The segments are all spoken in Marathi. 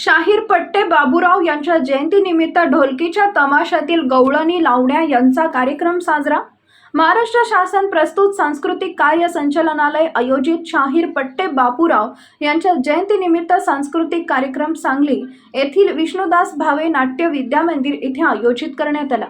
शाहीर पट्टे बाबूराव यांच्या जयंतीनिमित्त ढोलकीच्या तमाशातील गवळणी लावण्या यांचा कार्यक्रम साजरा. महाराष्ट्र शासन प्रस्तुत सांस्कृतिक कार्य संचालनालय आयोजित शाहीर पट्टे बापूराव यांच्या जयंतीनिमित्त सांस्कृतिक कार्यक्रम सांगली येथील विष्णुदास भावे नाट्य विद्या मंदिर इथे आयोजित करण्यात आला.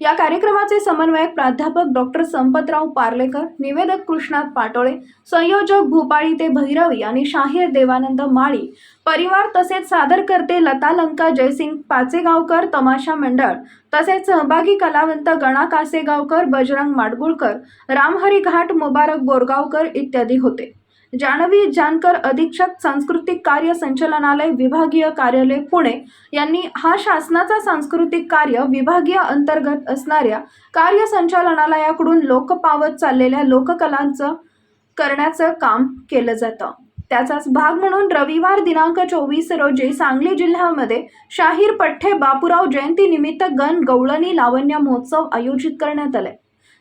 या कार्यक्रमाचे समन्वयक प्राध्यापक डॉक्टर संपतराव पार्लेकर निवेदक कृष्णात पाटोळे संयोजक भूपाळी ते भैरवी आणि शाहीर देवानंद माळी परिवार तसेच सादरकर्ते लता लंका जयसिंग पाचेगावकर तमाशा मंडळ तसेच सहभागी कलावंत गणा कासेगावकर बजरंग माडगुळकर रामहरी घाट मुबारक बोरगावकर इत्यादी होते. जानवी जानकर अधीक्षक सांस्कृतिक कार्य संचालनालय विभागीय कार्यालय पुणे यांनी हा शासनाचा सांस्कृतिक कार्य विभागीय अंतर्गत असणाऱ्या कार्य संचालनालयाकडून लोक पावत चाललेल्या लोककलांचं करण्याचं काम केलं जातं. त्याचाच भाग म्हणून रविवार दिनांक चोवीस रोजी सांगली जिल्ह्यामध्ये शाहीर पठ्ठे बापूराव जयंतीनिमित्त गण गवळणी लावण्य महोत्सव आयोजित करण्यात आले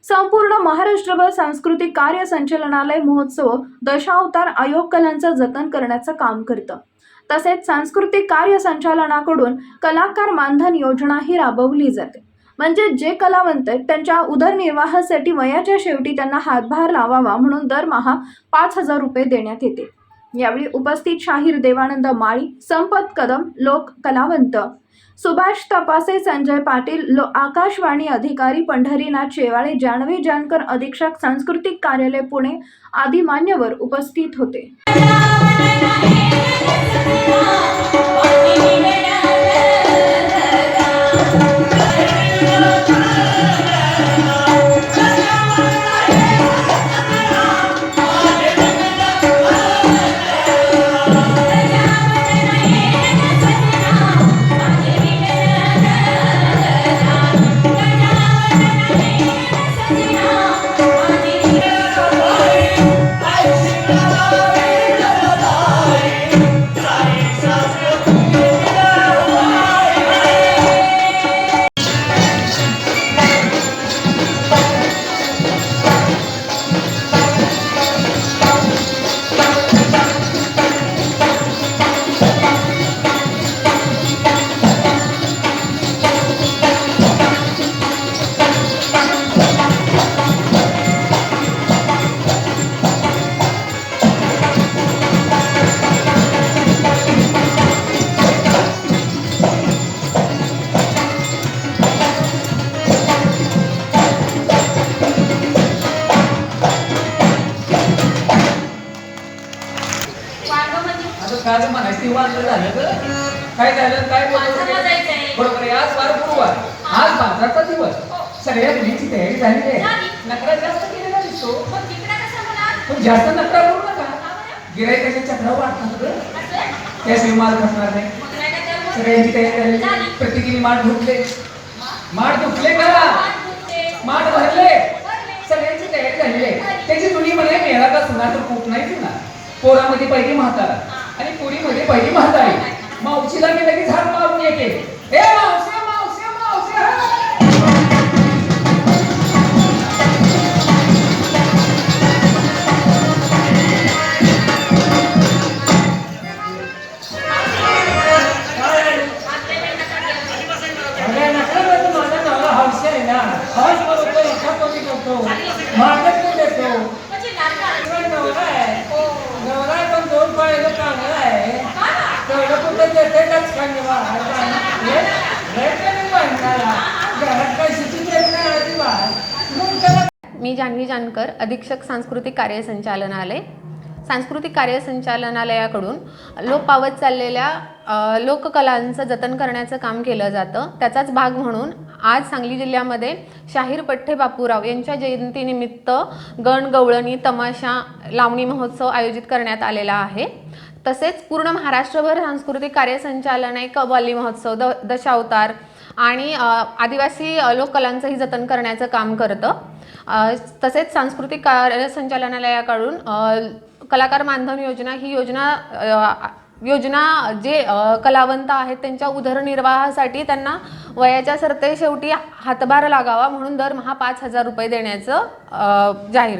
संपूर्ण महाराष्ट्रभर सांस्कृतिक कार्य संचालनालय महोत्सव दशावतार आयोग कलांचं जतन करण्याचं काम करतं. तसेच सांस्कृतिक कार्य संचालनाकडून कलाकार मानधन योजनाही राबवली जाते. म्हणजे जे कलावंत आहेत त्यांच्या उदरनिर्वाहासाठी वयाच्या शेवटी त्यांना हातभार लावावा म्हणून दरमहा पाच हजार रुपये देण्यात येते. यावेळी उपस्थित शाहीर देवानंद माळी संपत कदम लोक कलावंत सुभाष तपासे संजय पाटील लो आकाशवाणी अधिकारी पंढरीनाथ शेवाळे जानवी जानकर अधीक्षक सांस्कृतिक कार्यालय पुणे आदी मान्यवर उपस्थित होते. काय म्हणायचं ते वाजलं झालं ग काय झालं काय बोलतो. बरोबर आहे आज वार गुरुवार आज बाजाराचा दिवस सगळ्या मुलींची तयारी झाली आहे. नकरा जास्त केलेला दिसतो होणार? पण जास्त नकरा करू नका? गिरायकाच्या चक्रा वाटतात ग? त्याशिवाय माल घासणार नाही? सगळ्यांची तयारी झाली. प्रत्येकीने माठ धुतले? माठ धुतले का. माठ भरले. सगळ्यांची तयारी झालेली आहे त्याची जुनी म्हणे मेळा का सुना तर खूप नाही सुना पोरामध्ये पहिली म्हातारा आणि पुरीमध्ये पहिली म्हातारी. मावशीला मी लगेच हात मारून येते. हे मावशी! घरात देत नाही अजिबात मी जान्हवी जानकर अधीक्षक सांस्कृतिक कार्य संचालनालय. सांस्कृतिक कार्य संचालनालयाकडून लोप पावत चाललेल्या लोककलांचं जतन करण्याचं काम केलं जातं. त्याचाच भाग म्हणून आज सांगली जिल्ह्यामध्ये शाहीर पठ्ठे बापूराव यांच्या जयंतीनिमित्त गण गवळणी तमाशा लावणी महोत्सव आयोजित करण्यात आलेला आहे. तसेच पूर्ण महाराष्ट्रभर सांस्कृतिक कार्य आहे. कव्वाली महोत्सव द दशावतार आणि आदिवासी लोककलांचंही जतन करण्याचं काम करतं. तसेच सांस्कृतिक कार्य संचालनालयाकडून कलाकार मानधन योजना ही योजना योजना जे कलावंत आहेत त्यांच्या उदरनिर्वाहासाठी त्यांना वयाच्या सरते शेवटी हातभार लागावा म्हणून दरमहा पाच हजार रुपये देण्याचं जाहीर